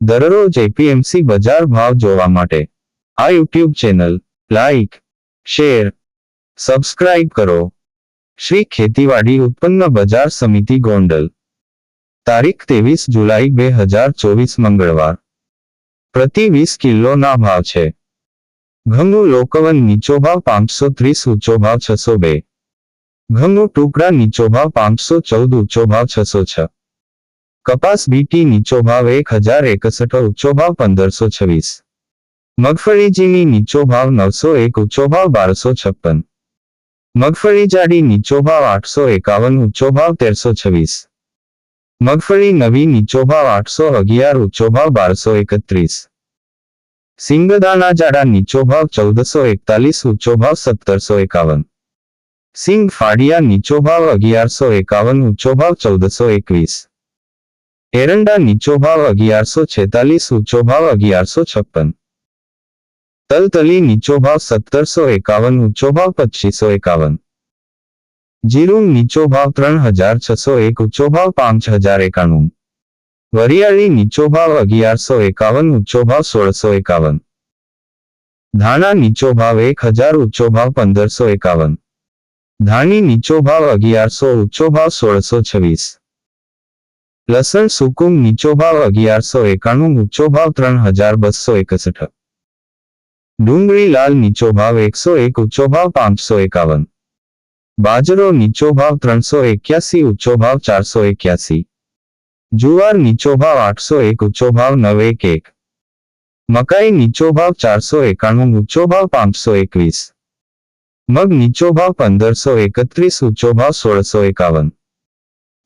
દરરોજ એપીએમસી બજાર ભાવ જોવા માટે આ YouTube channel like share subscribe કરો. શ્રી ખેતીવાડી ઉત્પન્ન બજાર સમિતિ ગોંડલ. તારીખ ત્રેવીસ જુલાઈ બે હજાર ચોવીસ મંગળવાર. પ્રતિ વીસ કિલોના ભાવ છે. ઘઉંનું લોકવન નીચો ભાવ પાંચસો ત્રીસ, ઊંચો ભાવ છસો બે. ઘઉંનું ટુકડા નીચો ભાવ પાંચસો ચૌદ, ઊંચો ભાવ છસો છ. કપાસ બીટી નીચો ભાવ એક હજાર એકસઠ ઊંચો ભાવ પંદરસો છવ્વીસ મગફળી ઝીણી નીચો ભાવ નવસો એક ઊંચો ભાવ બારસો છપ્પન મગફળી જાડી નીચો ભાવ આઠસો એકાવન ઊંચો ભાવ તેરસો છવ્વીસ મગફળી નવી નીચો ભાવ આઠસો અગિયાર ઊંચો ભાવ બારસો એકત્રીસ સિંગદાણા જાડા નીચો ભાવ ચૌદસો એકતાલીસ ઊંચો ભાવ સત્તરસો એકાવન સિંગ ફાડિયા નીચો ભાવ અગિયારસો એકાવન ઊંચો ભાવ ચૌદસો એકવીસ એરંડા નીચો ભાવ અગિયારસો છેતાલીસ, ઊંચો ભાવ અગિયારસો છપ્પન. તલતલી નીચો ભાવ સત્તરસો એકાવન, ઊંચો ભાવ પચીસો એકાવન. જીરું નીચો ભાવ ત્રણ હજાર છસો એક, ઊંચો ભાવ પાંચ હજાર એકાણું. વરિયાળી નીચો ભાવ અગિયારસો એકાવન, ઊંચો ભાવ સોળસો એકાવન. ધાણા નીચો ભાવ એક હજાર, ઊંચો ભાવ પંદરસો એકાવન. ધાણી નીચો ભાવ અગિયારસો, ઊંચો ભાવ સોળસો છવ્વીસ. લસણ સુકુમ નીચો ભાવ અગિયારસો એકાણું ઊંચો ભાવ ત્રણ હજાર બસો એકસઠ ડુંગળી લાલ નીચો ભાવ એકસો એક ઊંચો ભાવ પાંચસો એકાવન બાજરો નીચો ભાવ ત્રણસો એક્યાસી ઊંચો ભાવ ચારસો એક્યાસી જુવાર નીચો ભાવ આઠસો એક ઊંચો ભાવ નવ એક એક મકાઈ નીચો ભાવ ચારસો એકાણું ઊંચો ભાવ પાંચસો એકવીસ મગ નીચો ભાવ પંદરસો એકત્રીસ ઊંચો ભાવ સોળસો એકાવન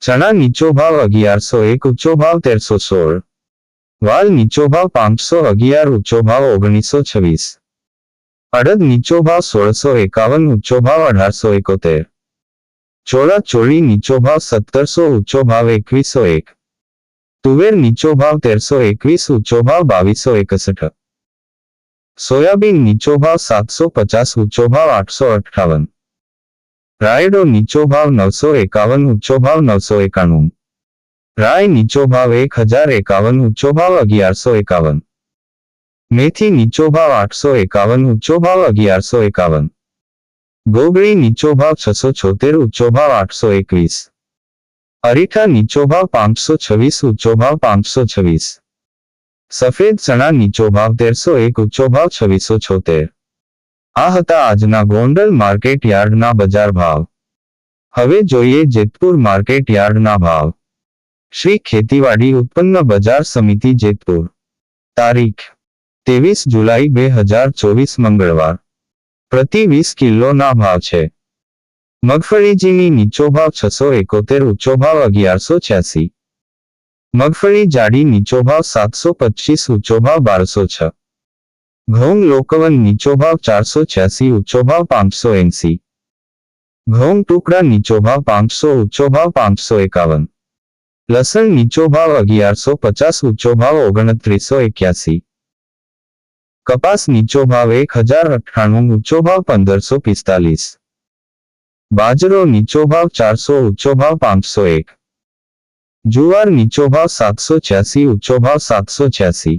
ચણા નીચો ભાવ અગિયારસો એક ઊંચો ભાવ તેરસો સોળ વાલ નીચો ભાવ પાંચસો અગિયાર ઊંચો ભાવ ઓગણીસો છવ્વીસ અડદ નીચો ભાવ સોળસો એકાવન ઊંચો ભાવ અઢારસો એકોતેર ચોળા ચોળી નીચો ભાવ સત્તરસો ઊંચો ભાવ એકવીસો એક તુવેર નીચો ભાવ તેરસો એકવીસ ઊંચો ભાવ બાવીસો એકસઠ સોયાબીન નીચો ભાવ સાતસો પચાસ ઊંચો ભાવ આઠસો અઠ્ઠાવન રાયડો નીચો ભાવ નવસો એકાવન, ઊંચો ભાવ નવસો એકાણું. રાય નીચો ભાવ એક હજાર એકાવન, ઊંચો ભાવ અગિયારસો એકાવન. મેથી નીચો ભાવ આઠસો એકાવન, ઊંચો ભાવ અગિયારસો એકાવન. ગોગળી નીચો ભાવ છસો છોતેર, ઊંચો ભાવ આઠસો એકવીસ. અરીઠા નીચો ભાવ પાંચસો છવ્વીસ, ઊંચો ભાવ પાંચસો છવ્વીસ. સફેદ ચણા નીચો ભાવ તેરસો એક, ઊંચો ભાવ છવ્વીસો છોતેર. આ હતા આજના ગોંડલ માર્કેટ યાર્ડના બજાર ભાવ. હવે જોઈએ જેતપુર માર્કેટ યાર્ડના ભાવ. શ્રી ખેતીવાડી ઉત્પન્ન બજાર સમિતિ જેતપુર. તારીખ. ત્રેવીસ જુલાઈ બે હજાર ચોવીસ મંગળવાર. પ્રતિ વીસ કિલોના ભાવ છે. મગફળીજીની નીચો ભાવ છસો એકોતેર ઊંચો ભાવ અગિયારસો છ્યાસી. મગફળી જાડી નીચો ભાવ સાતસો પચીસ ઊંચો ભાવ બારસો છ. ઘઉં લોકવન નીચો ભાવ ચારસો છ્યાસી ઊંચો ભાવ પાંચસો એંસી ઘઉં ટુકડા નીચો ભાવ પાંચસો ઊંચો ભાવ પાંચસો એકાવન લસણ નીચો ભાવ અગિયારસો પચાસ ઊંચો ભાવ ઓગણત્રીસો એક્યાસી કપાસ નીચો ભાવ એક હજાર અઠ્ઠાણું ઊંચો ભાવ પંદરસો પિસ્તાલીસ બાજરો નીચો ભાવ ચારસો ઊંચો ભાવ પાંચસો એક જુવાર નીચો ભાવ સાતસો છ્યાસી ઊંચો ભાવ સાતસો છ્યાસી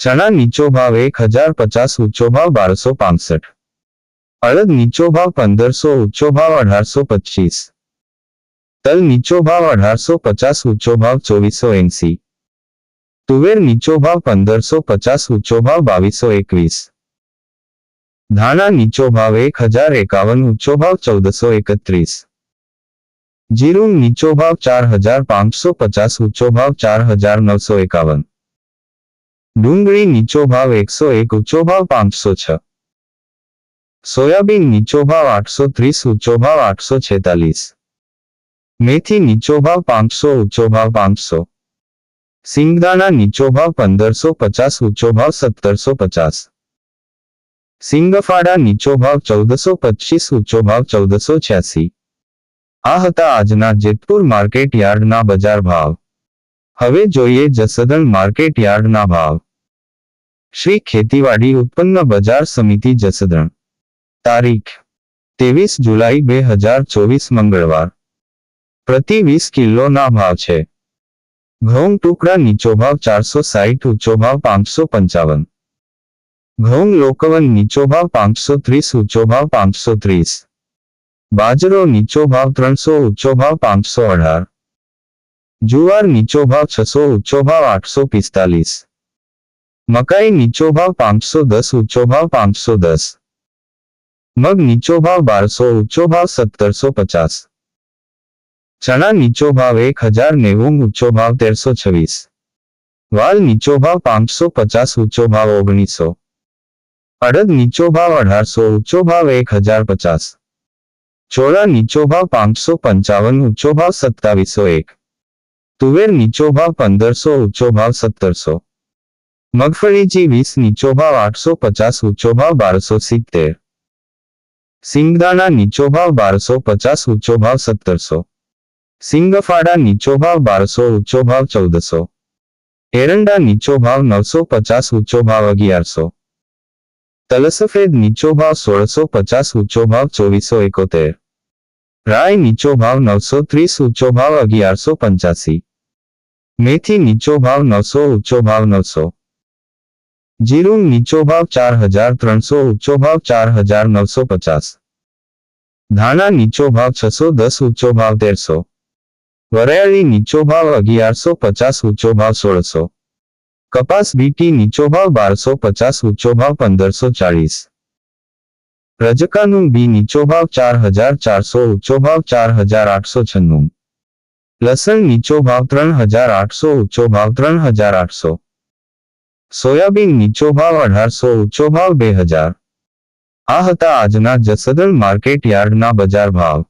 ચણા નીચો ભાવ એક હજાર પચાસ ઊંચો ભાવ બારસો પાંસઠ અડદ નીચો ભાવ પંદરસો ઊંચો ભાવ અઢારસો પચીસ તલ નીચો ભાવ અઢારસો પચાસ ઊંચો ભાવ ચોવીસો એંસી તુવેર નીચો ભાવ પંદરસો પચાસ ઊંચો ભાવ બાવીસો એકવીસ ધાણા નીચો ભાવ એક હજાર એકાવન ઊંચો ભાવ ચૌદસો એકત્રીસ જીરું નીચો ભાવ ચાર હજાર પાંચસો પચાસ ઊંચો ભાવ ચાર હજાર નવસો એકાવન ડુંગળી નીચો ભાવ એકસો એક, ઊંચો ભાવ પાંચસો છ. સોયાબીન નીચો ભાવ આઠસો ત્રીસ, ઊંચો ભાવ આઠસો છેતાલીસ. મેથી નીચો ભાવ પાંચસો, ઊંચો ભાવ પાંચસો. સિંગદાણા નીચો ભાવ પંદરસો પચાસ, ઊંચો ભાવ સત્તરસો પચાસ. સિંગફાડા નીચો ભાવ ચૌદસો પચીસ, ઊંચો ભાવ ચૌદસો છ્યાસી. આ હતા આજના જેતપુર માર્કેટ યાર્ડના બજાર ભાવ. હવે જોઈએ જસદણ માર્કેટ યાર્ડના ભાવ. શ્રી ખેતીવાડી ઉત્પન્ન બજાર સમિતિ જસદણ. તારીખ, ત્રેવીસ જુલાઈ બે હજાર ચોવીસ મંગળવાર. પ્રતિ વીસ કિલોના ભાવ છે. ઘઉં ટુકડા નીચો ભાવ ચારસો સાહીઠ, ઊંચો ભાવ પાંચસો પંચાવન. ઘઉં લોકવન નીચો ભાવ પાંચસો ત્રીસ, ઊંચો ભાવ પાંચસો ત્રીસ. બાજરો નીચો ભાવ ત્રણસો, ઊંચો ભાવ પાંચસો અઢાર. જુવાર નીચો ભાવ છસો, ઊંચો ભાવ આઠસો પિસ્તાલીસ. મકાઈ નીચો ભાવ પાંચસો દસ ઊંચો ભાવ પાંચસો દસ મગ નીચો ભાવ બારસો ઊંચો ભાવ સત્તરસો પચાસ ચણા નીચો ભાવ એક હજાર નેવું ઊંચો ભાવ તેરસો છવ્વીસ વાલ નીચો ભાવ પાંચસો પચાસ ઊંચો ભાવ ઓગણીસો અડદ નીચો ભાવ અઢારસો ઊંચો ભાવ એક હજાર પચાસ ચોળા નીચો ભાવ પાંચસો પંચાવન ઊંચો ભાવ સત્તાવીસો એક તુવેર નીચો ભાવ પંદરસો ઊંચો ભાવ સત્તરસો મગફળીજી વીસ નીચો ભાવ આઠસો પચાસ ઊંચો ભાવ બારસો સિત્તેર સિંગદાણા નીચો ભાવ બારસો પચાસ ઊંચો ભાવ સત્તરસો સિંગફાડા નીચો ભાવ બારસો ઊંચો ભાવ ચૌદસો એરંડા નીચો ભાવ નવસો પચાસ ઊંચો ભાવ અગિયારસો તલસફેદ નીચો ભાવ સોળસો પચાસ ઊંચો ભાવ ચોવીસો એકોતેર રાય નીચો ભાવ નવસો ત્રીસ ઊંચો ભાવ અગિયારસો પંચ્યાસી મેથી નીચો ભાવ નવસો ઊંચો ભાવ નવસો જીરું નીચો ભાવ ચાર હજાર ત્રણસો ઊંચો ભાવ ચાર હજાર નવસો પચાસ ધાણા નીચો ભાવ છસો દસ ઊંચો ભાવ તેરસો વરિયાળી નીચો ભાવ અગિયારસો પચાસ ઊંચો ભાવ સોળસો કપાસ બીટી નીચો ભાવ બારસો પચાસ ઊંચો ભાવ પંદરસો ચાળીસ રજકાનું બી નીચો ભાવ ચાર હજાર ચારસો ઊંચો ભાવ ચાર હજાર આઠસો છન્નું લસણ નીચો ભાવ ત્રણ હજાર આઠસો ઊંચો ભાવ ત્રણ હજાર આઠસો સોયાબીન નીચો ભાવ અઢારસો ઊંચો ભાવ બે હજાર આ હતા આજના જસદણ માર્કેટ યાર્ડના બજાર ભાવ